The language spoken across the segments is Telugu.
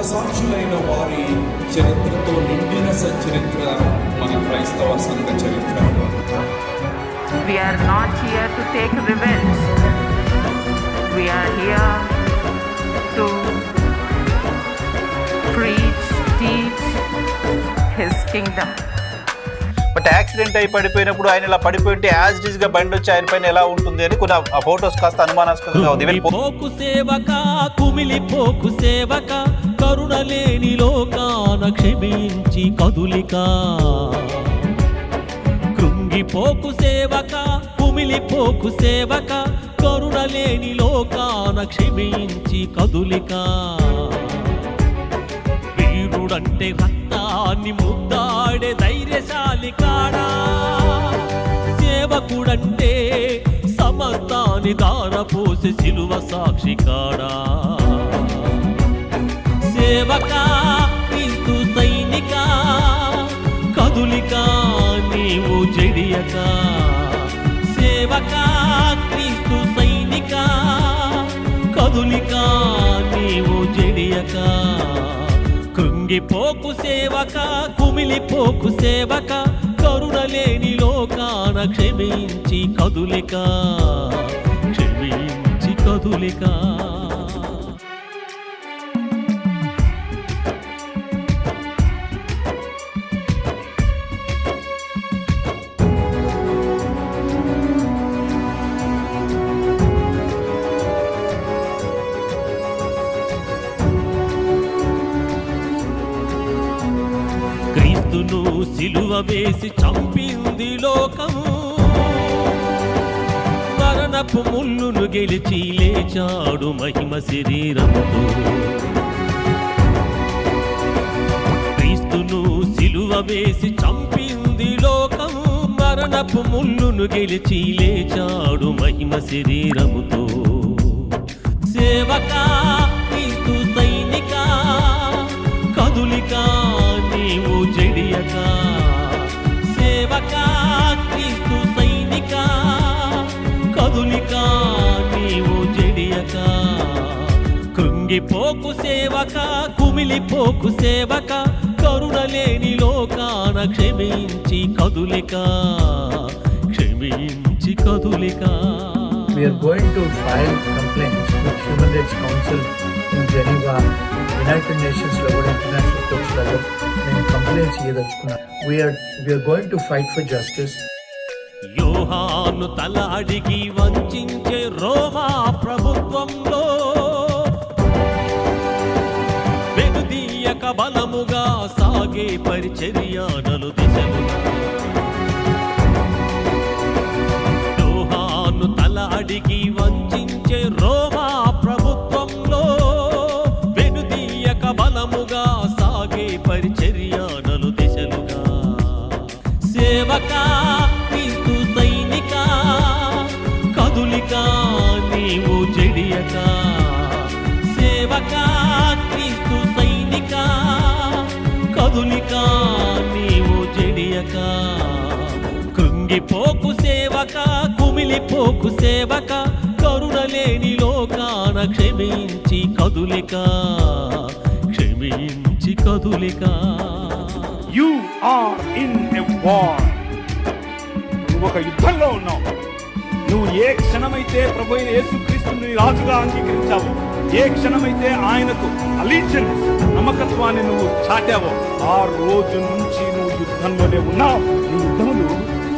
హతసాక్షులైన వారి చరిత్రతో నిండిన సచరిత్ర మన క్రైస్తవ సంఘ చరిత్ర We are not here to take revenge. We are here to preach, teach His kingdom. But accident అయి పడిపోయినప్పుడు ఆయన ఇలా పడిపోయి ఉంటే యాజ్ ఇట్ ఈస్గా బండి వచ్చి ఆయన పైన ఎలా ఉంటుంది అని కొన్ని ఆ ఫోటోస్ కాస్త అనుమానాస్పదంగా ఉంది పోకు సేవక కుమిలిపోకు సేవక కరుణ లేని లోకాన క్షమించి కదులిక. కృంగిపోకు సేవక కుమిలిపోకు సేవక కరుణ లేని లోకాన క్షమించి కదులిక. వీరుడంటే రక్తాన్ని ముద్దాడే ధైర్యశాలి కాడా? సేవకుడంటే సమస్తాన్ని దారపోసి సిలువ సాక్షి కాడా? సేవక క్రీస్తు సైనిక కదులిక నీవు జడియక. సేవక క్రీస్తు సైనిక కదులిక నీవు జడియక. కృంగిపోకు సేవక కుమిలిపోకు సేవక కరుణలేని లోకాన క్షమించి కదులిక. క్షమించి కదులిక. సిలువ వేసి చంపింది లోకము. మరణపు ముళ్ళును గెలిచి లేచాడు మహిమ శరీరంతో క్రీస్తును సిలువ వేసి చంపింది లోకము. మరణపు ముళ్ళును గెలిచి లేచాడు మహిమ శరీరముతో. సేవక సేవక క్రీస్తు సైనిక కదులిక నీవు జడియక. కృంగిపోకు సేవక కుమిలిపోకు సేవక కరుణలేని లోకాన క్షమించి కదులిక. క్షమించి కదులిక. We are going to file complaints with Human Rights Council. In Geneva, United Nations లో కూడా ఇంటర్నేషనల్ కోర్ట్స్లలో మేము complaints ఇవ్వదలుచుకున్నాం we're we're going to fight for justice Yohanu తల అడిగి వంచే రోమా ప్రభుత్వంలో వెనుదీయక బలముగా సాగే పరిచర్యానలు దిశలు. యోహాను తల అడిగి వంచ సేవక క్రీస్తు సైనిక కదులిక నీవు జడియక. సేవక క్రీస్తు సైనిక కదులిక నీవు జడియక. కృంగిపోకు సేవక కుమిలిపోకు సేవక కరుణలేని లోకాన క్షమించి కదులిక. క్షమించి కదులికా. You are in a war నువ్వు ఒక యుద్ధంలో ఉన్నావు. నువ్వు ఏ క్షణమైతే ప్రభు అయిన యేసుక్రీస్తుని రాజుగా అంగీకరించావు ఏ క్షణమైతే ఆయనకు అలీజెన్స్ నమ్మకత్వాన్ని నువ్వు చాటావో ఆ రోజు నుంచి నువ్వు యుద్ధంలోనే ఉన్నావు. నీ యుద్ధములు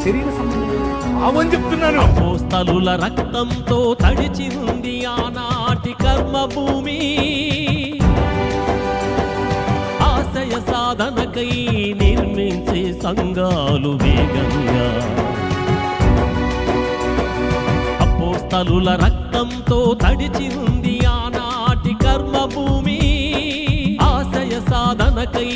శరీర సంబంధం చెప్తున్నాను. పోస్తలుల రక్తంతో తడిచి ఉంది ఆనాటి కర్మ భూమి సాధనకై నిర్మించే సంఘాలు వేగంగా అపోస్తలుల రక్తంతో తడిచి ఉంది ఆనాటి కర్మభూమి. ఆశయ సాధనకై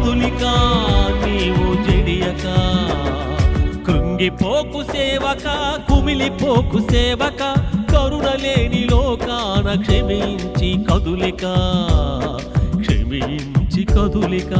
కదులిక నీవు జడియక. కృంగిపోకు సేవక కుమిలిపోకు సేవక కరుణలేని లోకాన క్షమించి కదులిక. క్షమించి కదులిక.